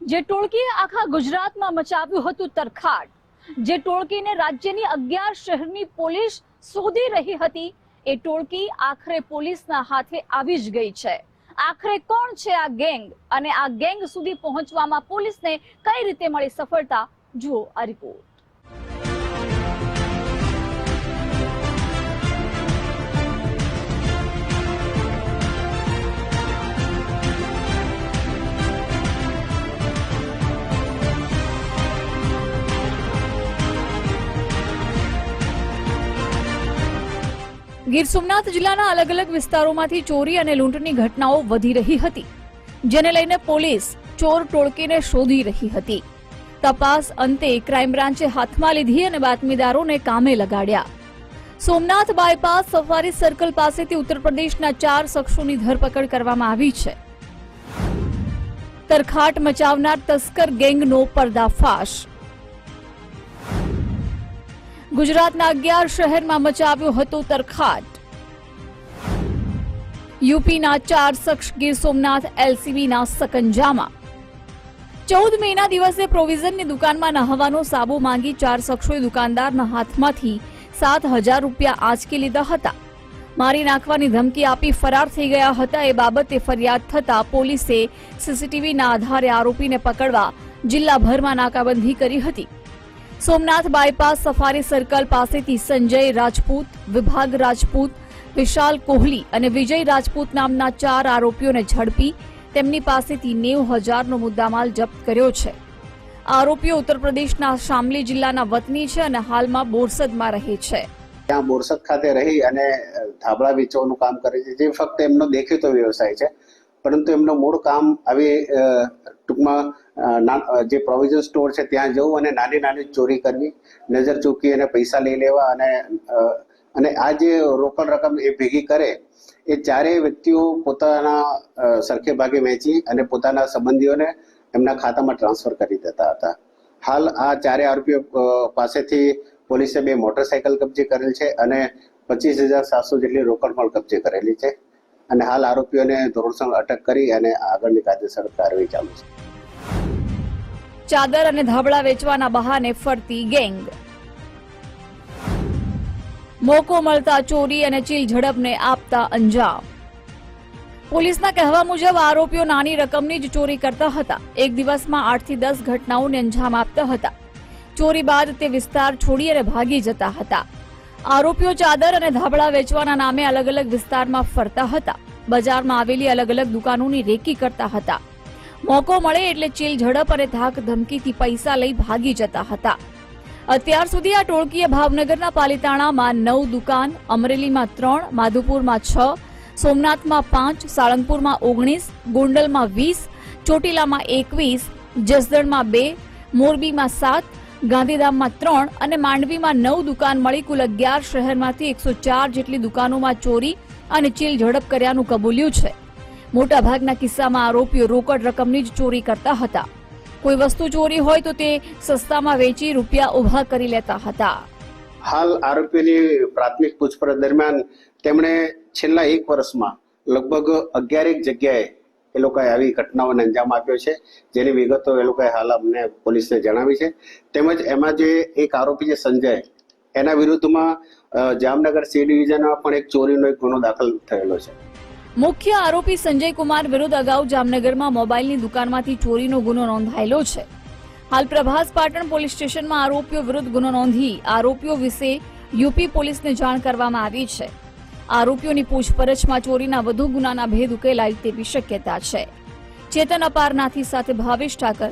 જે ટોળકીએ આખા ગુજરાતમાં મચાવ્યું હતું તરખાટ, જે ટોળકીને રાજ્યની અગિયાર શહેરની પોલીસ શોધી રહી હતી, એ ટોળકી આખરે પોલીસના હાથે આવી જ ગઈ છે. આખરે કોણ છે આ ગેંગ અને આ ગેંગ સુધી પહોંચવામાં પોલીસને કઈ રીતે મળી સફળતા? જુઓ આ રિપોર્ટ. ગીર સોમનાથ જિલ્લાના અલગ અલગ વિસ્તારોમાંથી ચોરી અને લૂંટની ઘટનાઓ વધી રહી હતી, જેને લઈને પોલીસ ચોર ટોળકીને શોધી રહી હતી. તપાસ અંતે ક્રાઇમ બ્રાન્ચે હાથમાં લીધી અને બાતમીદારોને કામે લગાડ્યા. સોમનાથ બાયપાસ સફારી સર્કલ પાસેથી ઉત્તર પ્રદેશના ચાર શખ્સોની ધરપકડ કરવામાં આવી છે. તરખાટ મચાવનાર તસ્કર ગેંગનો પર્દાફાશ. ગુજરાતના અગિયાર શહેરમાં મચાવ્યો હતો તરખાટ. યુપીના ચાર શખ્સ ગીર સોમનાથ એલસીબીના સકંજામાં. ચૌદ મેના દિવસે પ્રોવિઝનની દુકાનમાં નહાવાનો સાબુ માંગી ચાર શખ્સોએ દુકાનદારના હાથમાંથી સાત હજાર રૂપિયા આંચકી લીધા હતા. મારી નાખવાની ધમકી આપી ફરાર થઈ ગયા હતા એ બાબતે ફરિયાદ થતા પોલીસે સીસીટીવીના આધારે આરોપીને પકડવા જિલ્લાભરમાં નાકાબંધી કરી હતી. સોમનાથ બાયપાસ સફારી સર્કલ પાસેથી સંજય રાજપૂત, વિભાગ રાજપૂત, વિશાલ કોહલી અને વિજય રાજપૂત નામના ચાર આરોપીઓને ઝડપી તેમની પાસેથી નેવું હજારનો મુદ્દામાલ જપ્ત કર્યો છે. આરોપીઓ ઉત્તર પ્રદેશના શામલી જિલ્લાના વતની છે અને હાલમાં બોરસદમાં રહે છે. ત્યાં બોરસદ ખાતે રહી અને ધાબળા વેચવાનું કામ કરે છે. જે ફક્ત એમનો દેખીતો વ્યવસાય છે, પરંતુ એમનું મૂળ કામ આવી ટૂંકમાં જે પ્રોવિઝન સ્ટોર છે ત્યાં જવું અને નાની નાની ચોરી કરવી, નજર ચૂકી અને પૈસા લઈ લેવા અને અને આ જે રોકડ રકમ એ ભેગી કરે, એ ચારેય વ્યક્તિઓ પોતાના સરખે ભાગે વેચી અને પોતાના સંબંધીઓને એમના ખાતામાં ટ્રાન્સફર કરી દેતા હતા. હાલ આ ચારે આરોપીઓ પાસેથી પોલીસે બે મોટરસાયકલ કબજે કરેલ છે અને પચીસ હજાર સાતસો જેટલી રોકડ પણ કબજે કરેલી છે. અને હાલ આરોપીઓને ધોરણસર અટક કરી અને આગળની કાયદેસર કાર્યવાહી ચાલુ છે. ચાદર અને ધાબળા વેચવાના બહાને ફરતી ગેંગ. મોકો મળતા ચોરી અને ચીલ ઝડપને આપતા અંજામ. પોલીસના કહેવા મુજબ આરોપીઓ નાની રકમની જ ચોરી કરતા હતા. એક દિવસમાં આઠથી દસ ઘટનાઓને અંજામ આપતા હતા. ચોરી બાદ તે વિસ્તાર છોડી અને ભાગી જતા હતા. આરોપીઓ ચાદર અને ધાબળા વેચવાના નામે અલગ અલગ વિસ્તારમાં ફરતા હતા. બજારમાં આવેલી અલગ અલગ દુકાનોની રેકી કરતા હતા. મોકો મળે એટલે ચીલ ઝડપ અને ધાક ધમકીથી પૈસા લઈ ભાગી જતા હતા. અત્યાર સુધી આ ટોળકીએ ભાવનગરના પાલિતાણામાં નવ દુકાન, અમરેલીમાં ત્રણ, માધુપુરમાં છ, સોમનાથમાં પાંચ, સાળંગપુરમાં ઓગણીસ, ગોંડલમાં વીસ, ચોટીલામાં એકવીસ, જસદણમાં બે, મોરબીમાં સાત, ગાંધીધામમાં ત્રણ અને માંડવીમાં નવ દુકાન મળી કુલ અગિયાર શહેરમાંથી એકસો ચાર જેટલી દુકાનોમાં ચોરી અને ચીલ ઝડપ કર્યાનું કબૂલ્યું છે. મોટાભાગના કિસ્સામાં આરોપીઓ રોકડ રકમની જ ચોરી કરતા હતા. કોઈ વસ્તુ ચોરી હોય તો તે સસ્તામાં વેચી રૂપિયા ઊભા કરી લેતા હતા. હાલ આરોપીઓની પ્રાથમિક પૂછપરછ દરમિયાન તેમણે છેલ્લા એક વર્ષમાં લગભગ અગિયારેક જગ્યાએ એ લોકોએ આવી ઘટનાઓને અંજામ આપ્યો છે. જેની વિગતો એ લોકોએ હાલ અમને પોલીસને જણાવી છે. તેમજ એમાં જે એક આરોપી છે સંજય, એના વિરુદ્ધમાં જામનગર સી ડિવિઝનમાં પણ એક ચોરીનો એક ગુનો દાખલ થયેલો છે. મુખ્ય આરોપી સંજય કુમાર વિરુદ્ધ અગાઉ જામનગરમાં મોબાઈલની દુકાનમાંથી ચોરીનો ગુનો નોંધાયેલો છે. હાલ પ્રભાસ પોલીસ સ્ટેશનમાં આરોપીઓ વિરુદ્ધ ગુનો નોંધી આરોપીઓ વિશે યુપી પોલીસને જાણ કરવામાં આવી છે. આરોપીઓની પૂછપરછમાં ચોરીના વધુ ગુનાના ભેદ ઉકેલાય તેવી શક્યતા છે. ચેતન અપારનાથી સાથે ભાવેશ ઠાકર